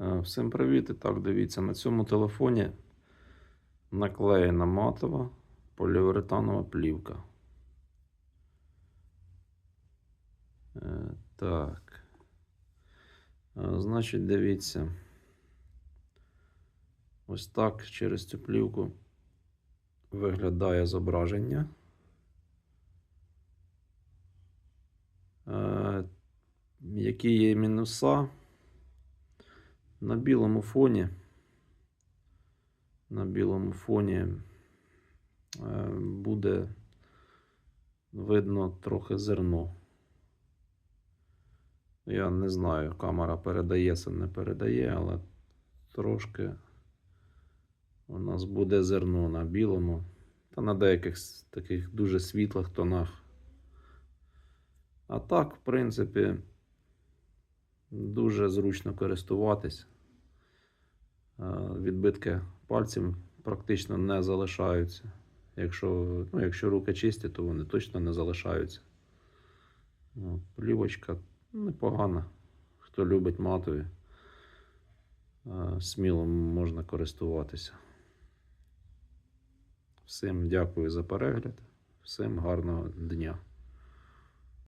Е, Всім привіт! І так, дивіться, на цьому телефоні наклеєна матова поліуретанова плівка. Е, Так. Е, Значить, дивіться. Ось так через цю плівку виглядає зображення. Які є мінуса? На білому фоні. На білому фоні е, буде видно трохи зерно. Я не знаю, камера передає це, не передає, але трошки у нас буде зерно на білому та на деяких таких дуже світлих тонах. А так, в принципі, дуже зручно користуватись. Відбитки пальців практично не залишаються. Якщо, ну, якщо руки чисті, то вони точно не залишаються. Ну, плівочка непогана. Хто любить матові, е, сміло можна користуватися. Всім дякую за перегляд. Всім гарного дня.